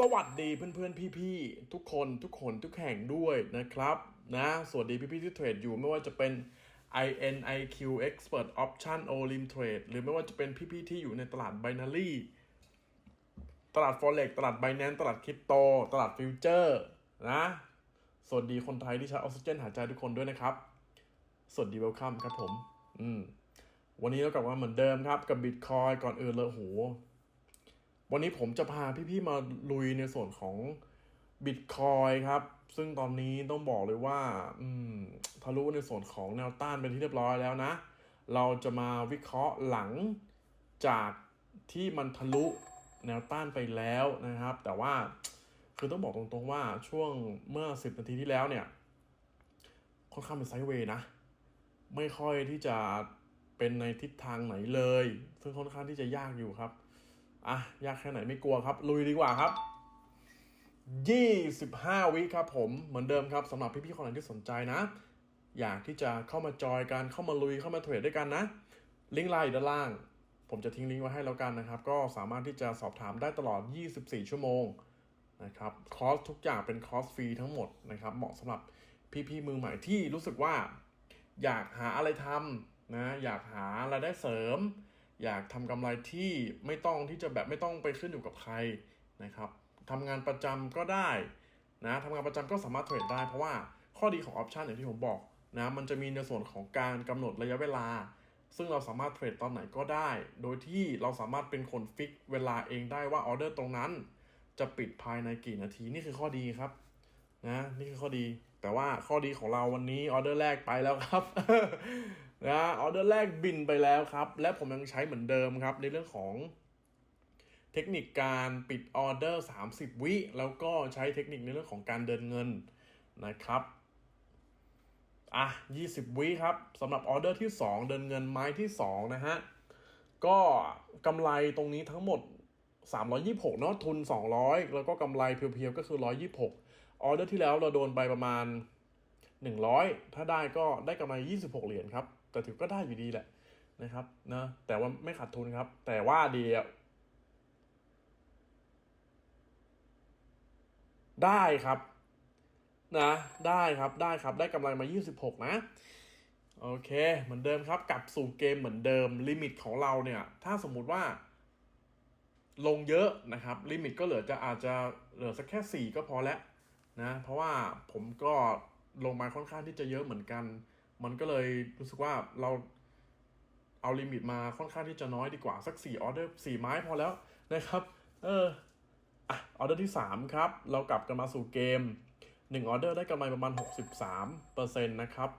สวัสดีเพื่อนๆพี่ๆทุกคนทุกคนทุกแห่งด้วยนะครับนะสวัสดีพี่ๆที่เทรดอยู่ไม่ว่าจะเป็น INIQ Expert Option Olim Trade หรือไม่ว่าจะเป็นพี่ๆที่อยู่ในตลาด Binary ตลาด Forex ตลาด Binance ตลาดคริปโต ตลาดฟิวเจอร์นะสวัสดีคนไทยที่ใช้ออกซิเจนหายใจทุกคนด้วยนะครับ สวัสดีเวลคัมครับผม อืมวันนี้เรากลับมาเหมือนเดิมครับกับบิตคอยก่อนอื่นเลยโห วันนี้ผมจะพาพี่ๆมาลุยในส่วนของบิตคอยครับ ซึ่งตอนนี้ต้องบอกเลยว่าอืมทะลุในส่วนของแนวต้านเป็นที่เรียบร้อยแล้วนะ เราจะมาวิเคราะห์หลังจากที่มันทะลุแนวต้านไปแล้วนะครับ แต่ว่าคือต้องบอกตรงๆว่าช่วงเมื่อ 10 นาทีที่แล้วเนี่ย ค่อนข้างเป็นไซด์เวย์นะ ไม่ค่อยที่จะเป็นในทิศทางไหนเลย ซึ่งค่อนข้างที่จะยากอยู่ครับ อะยากแค่ไหนไม่กลัวครับ ลุยดีกว่าครับ 25 วิครับผมเหมือนเดิมครับสำหรับพี่ๆคนไหนที่สนใจนะ อยากที่จะเข้ามาจอยกันเข้ามาลุยเข้ามาเทรดด้วยกันนะ ลิงก์ไลน์อยู่ด้านล่าง ผมจะทิ้งลิงก์ไว้ให้แล้วกันนะครับ ก็สามารถที่จะสอบถามได้ตลอด 24 ชั่วโมงนะครับคอร์สทุกอย่างเป็นคอร์สฟรีทั้งหมดนะครับ เหมาะสำหรับพี่ๆมือใหม่ที่รู้สึกว่า อยากหาอะไรทำนะอยากหารายได้เสริม อยากทำกำไรที่ไม่ต้องที่จะแบบไม่ต้องไปขึ้นอยู่กับใครนะครับทำงานประจำก็ได้นะทำงานประจำก็สามารถเทรดได้ เพราะว่าข้อดีของออปชันอย่างที่ผมบอกนะมันจะมีในส่วนของการกำหนดระยะเวลา ซึ่งเราสามารถเทรดตอนไหนก็ได้ โดยที่เราสามารถเป็นคนฟิกเวลาเองได้ว่าออเดอร์ตรงนั้น จะปิดภายในกี่นาทีนี่คือข้อดีครับนะนี่คือข้อดี แต่ว่าข้อดีของเราวันนี้ออเดอร์แรกไปแล้วครับ นะออเดอร์แรกบินไปแล้วครับ และผมยังใช้เหมือนเดิมครับ ในเรื่องของเทคนิคการปิดออเดอร์ 30 วิแล้วก็ใช้เทคนิคในเรื่องของการเดินเงินนะครับอะ 20 วิครับสำหรับออเดอร์ที่ 2 เดินเงินไม้ที่ 2 นะฮะ ก็กำไรตรงนี้ทั้งหมด 326 เนาะทุน 200 แล้วก็กำไรเพียวๆ ก็คือ 126 ออเดอร์ที่แล้วเราโดนไปประมาณ 100 ถ้าได้ก็ได้กำไร 26 เหรียญครับแต่ถือก็ได้อยู่ดีแหละนะครับนะแต่ว่าไม่ขาดทุนครับ แต่ว่าเดียวได้ครับนะได้ครับได้ครับได้กำไรมา 26 นะ โอเค เหมือนเดิมครับ กลับสู่เกมเหมือนเดิมลิมิตของเราเนี่ย ถ้าสมมุติว่า ลงเยอะนะครับ ลิมิตก็เหลือจะอาจจะเหลือสักแค่ 4 ก็พอแล้วนะ เพราะว่าผมก็ลงมาค่อนข้างที่จะเยอะเหมือนกัน มันก็เลยรู้สึกว่าเราเอาลิมิตมาค่อนข้างที่จะน้อยดีกว่า สัก4ออเดอร์4ไม้พอแล้วนะครับ เอออะออเดอร์ที่ 3 ครับ เรากลับกันมาสู่เกม 1 ออเดอร์ได้กำไรประมาณ 63%นะครับ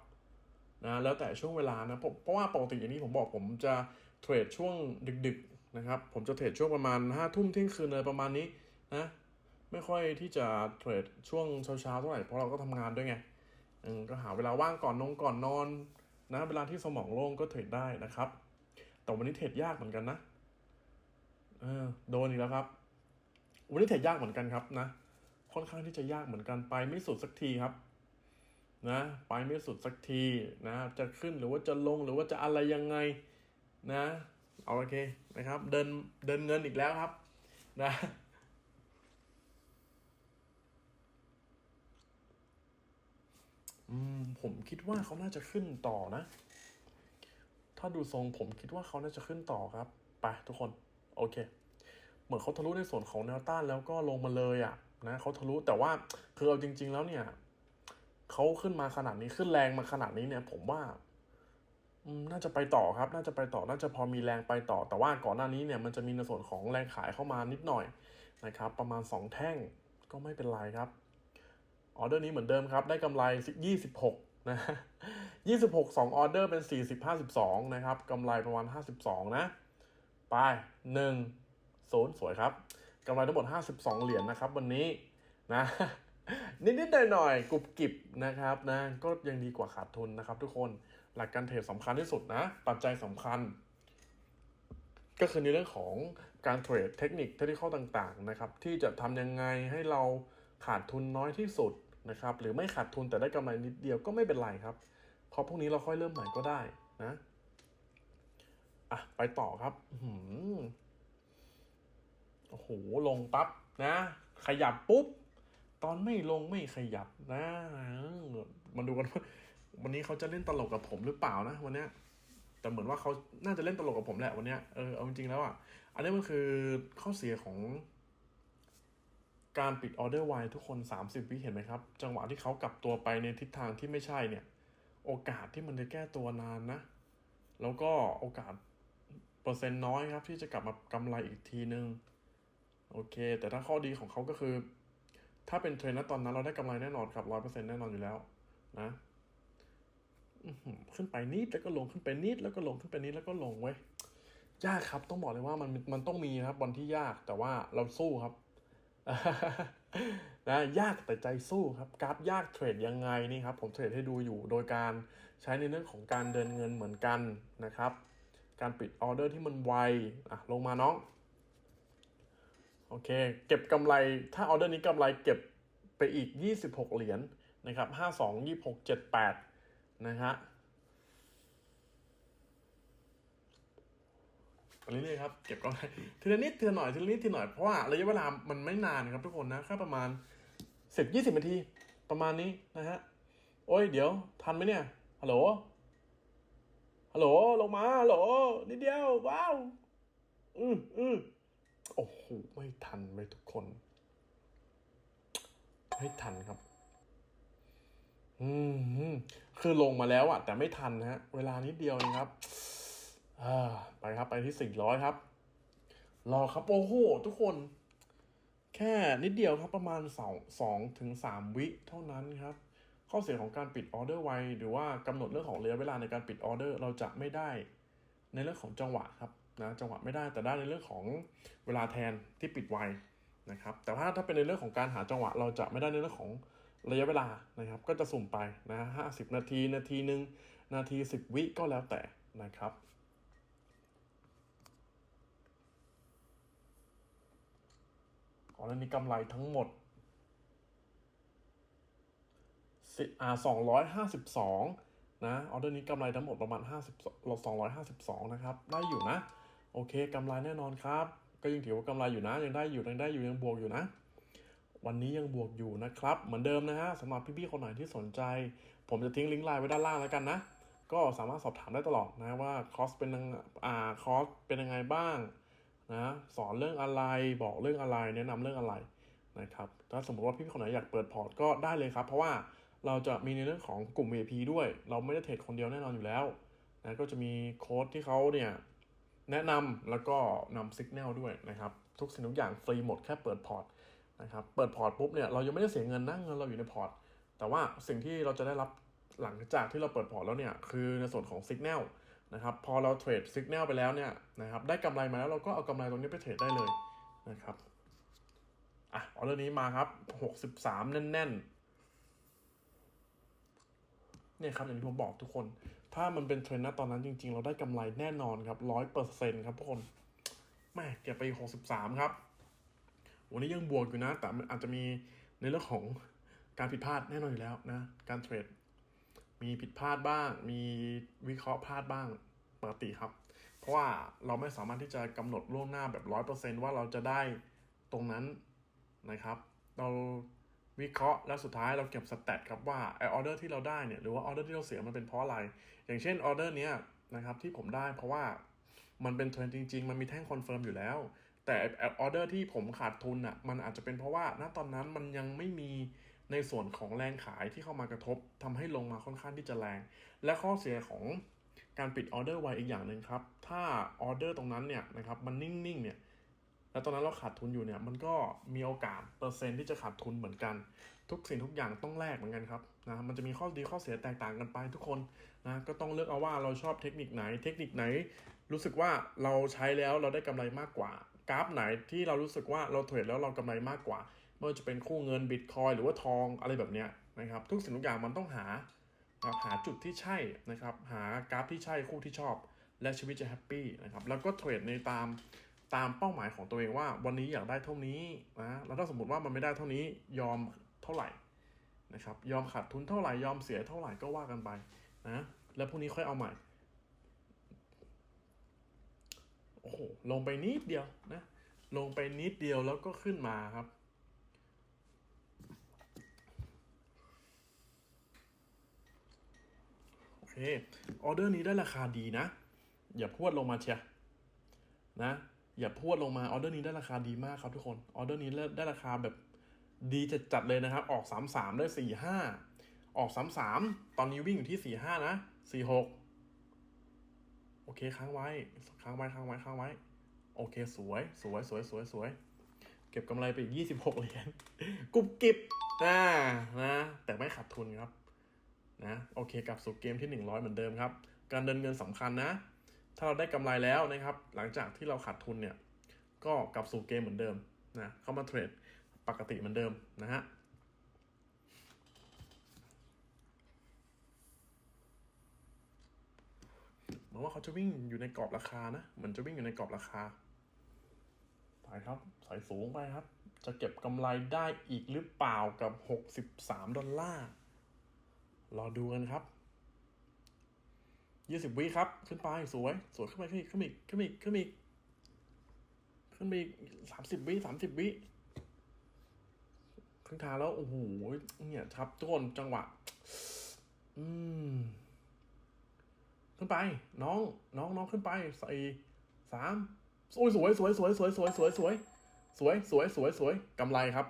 นะแล้วแต่ช่วงเวลานะผมเพราะว่าปกติอย่างนี้ผมบอกผมจะเทรดช่วงดึกๆนะครับ ผมจะเทรดช่วงประมาณ5้าทุ่มเที่ยงคืนอะไรประมาณนี้นะไม่ค่อยที่จะเทรดช่วงเช้าๆเท่าไหร่เพราะเราก็ทำงานด้วยไง ก็หาเวลาว่างก่อนนงก่อนนอนนะเวลาที่สมองโล่งก็เทรดได้นะครับ แต่วันนี้เทรดยากเหมือนกันนะเออโดนอีกแล้วครับ วันนี้เทรดยากเหมือนกันครับนะค่อนข้างที่จะยากเหมือนกันไปไม่สุดสักทีครับ นะไปไม่สุดสักทีนะ จะขึ้นหรือว่าจะลงหรือว่าจะอะไรยังไงนะเอาโอเคนะครับ เดินเดินเงินอีกแล้วครับ นะ อืมผมคิดว่าเขาน่าจะขึ้นต่อนะ ถ้าดูทรงผมคิดว่าเขาน่าจะขึ้นต่อครับ ไปทุกคน โอเค เหมือนเขาทะลุในส่วนของแนวต้านแล้วก็ลงมาเลยอะ่ะนะเขาทะลุแต่ว่าคือเอาจริง ๆ แล้วเนี่ยเขาขึ้นมาขนาดนี้ขึ้นแรงมาขนาดนี้เนี่ย ผมว่าน่าจะไปต่อครับ น่าจะไปต่อ น่าจะพอมีแรงไปต่อ แต่ว่าก่อนหน้านี้เนี่ยมันจะมีในส่วนของแรงขายเข้ามานิดหน่อยนะครับ ประมาณ 2 แท่งก็ไม่เป็นไรครับ ออเดอร์นี้เหมือนเดิมครับ ได้กำไร 26 นะ26 2ออเดอร์เป็น 40 52 นะครับกำไรประมาณ 52 นะ ไป 1 0 สวยครับกำไรทั้งหมด 52 เหรียญนะครับ วันนี้นะนิดๆหน่อยๆกรุบกริบนะครับนะก็ยังดีกว่าขาดทุนนะครับ ทุกคนหลักการเทรดสำคัญที่สุดนะ ปัจจัยสำคัญ ก็คือในเรื่องของการเทรดเทคนิคเทคนิคต่างๆนะครับ ที่จะทำยังไงให้เราขาดทุนน้อยที่สุด นะครับหรือไม่ขาดทุนแต่ได้กำไรนิดเดียวก็ไม่เป็นไรครับ เพราะพวกนี้เราค่อยเริ่มใหม่ก็ได้นะอะไปต่อครับหือโอ้โหลงปั๊บนะ ขยับปุ๊บ ตอนไม่ลงไม่ขยับนะมาดูกันว่าวันนี้เขาจะเล่นตลกกับผมหรือเปล่านะวันเนี้ยแต่เหมือนว่าเขาน่าจะเล่นตลกกับผมแหละวันเนี้ยเออเอาจริงๆแล้วอะ อันนี้มันคือข้อเสียของ การปิดออเดอร์ไวทุกคน 30 วิเห็นไหมครับ จังหวะที่เขากลับตัวไปในทิศทางที่ไม่ใช่เนี่ย โอกาสที่มันจะแก้ตัวนานนะ แล้วก็โอกาสเปอร์เซ็นต์น้อยครับ ที่จะกลับมากำไรอีกทีนึง โอเค แต่ถ้าข้อดีของเขาก็คือ ถ้าเป็นเทรนด์นะตอนนั้นเราได้กำไรแน่นอนครับร้อยเปอร์เซ็นต์แน่นอนอยู่แล้วนะขึ้นไปนิดแล้วก็ลงขึ้นไปนิดแล้วก็ลงขึ้นไปนิดแล้วก็ลงเว้ยยากครับ ต้องบอกเลยว่ามันมันต้องมีครับวันที่ยากแต่ว่าเราสู้ครับ นะยากแต่ใจสู้ครับกราฟยากเทรดยังไงนี่ครับผมเทรดให้ดูอยู่โดยการใช้ในเรื่องของการเดินเงินเหมือนกันนะครับ การปิดออเดอร์ที่มันไวอะลงมาน้องโอเค เก็บกำไรถ้าออเดอร์นี้กำไรเก็บไปอีก 26 เหรียญนะครับ 52 26 78 นะฮะไป เรื่อยๆครับเก็บกำไรทีละนิดทีละหน่อยทีละนิดทีละหน่อยเพราะว่าระยะเวลามันไม่นานครับทุกคนนะแค่ประมาณ10 20นาทีประมาณนี้นะฮะโอ้ยเดี๋ยวทันไหมเนี่ยฮัลโหลฮัลโหลลงมาฮัลโหลนิดเดียวว้าวอืออือโอ้โหไม่ทันเลยทุกคน ไม่ทันครับ อืมคือลงมาแล้วอะแต่ไม่ทันนะฮะ เวลานิดเดียวเองครับ ไปครับไปที่สี่ร้อยครับ รอครับ โอ้โห ทุกคน แค่นิดเดียวครับประมาณสองสองถึงสามวิเท่านั้นครับ ข้อเสียของการปิดออเดอร์ไวหรือว่ากำหนดเรื่องของระยะเวลาในการปิดออเดอร์เราจะไม่ได้ในเรื่องของจังหวะครับนะจังหวะไม่ได้แต่ได้ในเรื่องของเวลาแทนที่ปิดไวนะครับ แต่ว่าถ้าเป็นในเรื่องของการหาจังหวะ เราจะไม่ได้ในเรื่องของระยะเวลานะครับ ก็จะสุ่มไปนะห้าสิบนาที นาทีหนึ่งนาทีสิบวิก็แล้วแต่นะครับ อ๋อแล้วนี่กำไรทั้งหมดสิอ่าสองร้อยห้าสิบสองนะออเดอร์นี้กำไรทั้งหมดประมาณห้าสิบสองร้อยห้าสิบสองนะครับ ได้อยู่นะ โอเคกำไรแน่นอนครับ ก็ยังถือว่ากำไรอยู่นะ ยังได้อยู่ยังได้อยู่ยังบวกอยู่นะ วันนี้ยังบวกอยู่นะครับ เหมือนเดิมนะฮะสำหรับพี่ๆคนไหนที่สนใจ ผมจะทิ้งลิงก์ไลน์ไว้ด้านล่างแล้วกันนะ ก็สามารถสอบถามได้ตลอดนะว่าคอสเป็นยังอ่าคอสเป็นยังไงบ้าง นะสอนเรื่องอะไรบอกเรื่องอะไรแนะนำเรื่องอะไรนะครับถ้าสมมติว่าพี่คนไหนอยากเปิดพอร์ตก็ได้เลยครับ เพราะว่าเราจะมีในเรื่องของกลุ่ม VIP ด้วย เราไม่ได้เทรดคนเดียวแน่นอนอยู่แล้วนะก็จะมีโค้ดที่เขาเนี่ยแนะนำแล้วก็นำสัญญาณด้วยนะครับ ทุกสิ่งทุกอย่างฟรีหมดแค่เปิดพอร์ตนะครับเปิดพอร์ตปุ๊บเนี่ยเรายังไม่ได้เสียเงินนะเงินเราอยู่ในพอร์ตแต่ว่าสิ่งที่เราจะได้รับหลังจากที่เราเปิดพอร์ตแล้วเนี่ยคือในส่วนของสัญญาณ นะครับพอเราเทรดสัญญาณไปแล้วเนี่ยนะครับได้กำไรมาแล้วเราก็เอากำไรตรงนี้ไปเทรดได้เลยนะครับอะออเดอร์นี้มาครับ63แน่นๆเนี่ยครับอย่างที่ผมบอกทุกคน ถ้ามันเป็นเทรนด์นะตอนนั้นจริง ๆ เราได้กำไรแน่นอนครับร้อยเปอร์เซ็นต์ครับทุกคนแม่เก็บไป63ครับ วันนี้ยังบวกอยู่นะ แต่อาจจะมีในเรื่องของการผิดพลาดแน่นอนอยู่แล้วนะ การเทรด มีผิดพลาดบ้าง มีวิเคราะห์พลาดบ้างปกติครับ เพราะว่าเราไม่สามารถที่จะกำหนดล่วงหน้าแบบร้อยเปอร์เซนว่าเราจะได้ตรงนั้นนะครับ เราวิเคราะห์แล้วสุดท้ายเราเก็บสแตทครับว่าไอออเดอร์ที่เราได้เนี่ยหรือว่าออเดอร์ที่เราเสียมันเป็นเพราะอะไร อย่างเช่นออเดอร์เนี้ยนะครับที่ผมได้เพราะว่ามันเป็นเทรนด์จริง ๆ มันมีแท่งคอนเฟิร์มอยู่แล้ว แต่ออเดอร์ที่ผมขาดทุนอะมันอาจจะเป็นเพราะว่าณตอนนั้นมันยังไม่มี ในส่วนของแรงขายที่เข้ามากระทบทำให้ลงมาค่อนข้างที่จะแรง และข้อเสียของการปิดออเดอร์ไวอีกอย่างหนึ่งครับ ถ้าออเดอร์ตรงนั้นเนี่ยนะครับมันนิ่งๆเนี่ยแล้วตอนนั้นเราขาดทุนอยู่เนี่ยมันก็มีโอกาสเปอร์เซ็นต์ที่จะขาดทุนเหมือนกัน ทุกสิ่งทุกอย่างต้องแลกเหมือนกันครับนะมันจะมีข้อดีข้อเสียแตกต่างกันไปทุกคนนะก็ต้องเลือกเอาว่าเราชอบเทคนิคไหน เทคนิคไหน รู้สึกว่าเราใช้แล้วเราได้กำไรมากกว่า กราฟไหนที่เรารู้สึกว่าเราเทรดแล้วเรากำไรมากกว่า ไม่ว่าจะเป็นคู่เงินบิตคอยหรือว่าทองอะไรแบบเนี้ยนะครับ ทุกสิ่งทุกอย่างมันต้องหาหาจุดที่ใช่นะครับ หากราฟที่ใช่คู่ที่ชอบ และชีวิตจะแฮปปี้นะครับ แล้วก็เทรดในตามตามเป้าหมายของตัวเองว่าวันนี้อยากได้เท่านี้นะแล้วถ้าสมมติว่ามันไม่ได้เท่านี้ยอมเท่าไหร่นะครับ ยอมขาดทุนเท่าไหร่ยอมเสียเท่าไหร่ก็ว่ากันไปนะแล้วพรุ่งนี้ค่อยเอาใหม่โอ้โหลงไปนิดเดียวนะลงไปนิดเดียวแล้วก็ขึ้นมาครับ ออเดอร์นี้ได้ราคาดีนะ อย่าพวดลงมาเชียนะ อย่าพวดลงมาออเดอร์นี้ได้ราคาดีมากครับทุกคนออเดอร์นี้ได้ราคาแบบดีจัดจัดๆเลยนะครับ ออกสามสามได้สี่ห้าออกสามสามตอนนี้วิ่งอยู่ที่สี่ห้านะสี่หกโอเคค้างไว้ค้างไว้ค้างไว้ค้างไว้ โอเค สวย สวยสวยสวยสวยเก็บกำไรไปอีกยี่สิบหกเหรียญกุบกิบนะนะ แต่ไม่ขาดทุนครับ นะโอเคกลับสู่เกมที่หนึ่งร้อยเหมือนเดิมครับ การเดินเงินสำคัญนะ ถ้าเราได้กำไรแล้วนะครับ หลังจากที่เราขาดทุนเนี่ย ก็กลับสู่เกมเหมือนเดิมนะเข้ามาเทรดปกติเหมือนเดิมนะฮะเหมือนว่าเขาจะวิ่งอยู่ในกรอบราคานะเหมือนจะวิ่งอยู่ในกรอบราคาไปครับใส่สูงไปครับ จะเก็บกำไรได้อีกหรือเปล่ากับ 63 ดอลลาร์ รอดูกันครับ20วิครับ ขึ้นไปสวย สวยขึ้นไปขึ้นอีกขึ้นอีกขึ้นอีกขึ้นอีกขึ้นไปอีก30วิ30วิครึ่งทางแล้ว โอ้โหเนี่ยครับทุกคนจังหวะ อืม ขึ้นไป น้อง น้องน้องขึ้นไปใส่สามโอ้ยสวยสวยสวยสวยสวยสวยสวยสวยสวยสวยสวยกำไรครับ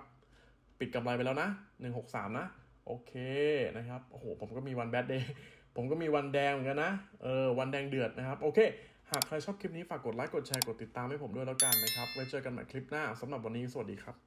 ปิดกำไรไปแล้วนะหนึ่งหกสามนะ โอเคนะครับโอ้โหผมก็มีวันแบดเดย์ผมก็มีวันแดงเหมือนกันนะเออวันแดงเดือดนะครับโอเค หากใครชอบคลิปนี้ฝากกดไลค์กดแชร์กดติดตามให้ผมด้วยแล้วกันนะครับไว้เจอกันใหม่คลิปหน้าสำหรับวันนี้สวัสดีครับ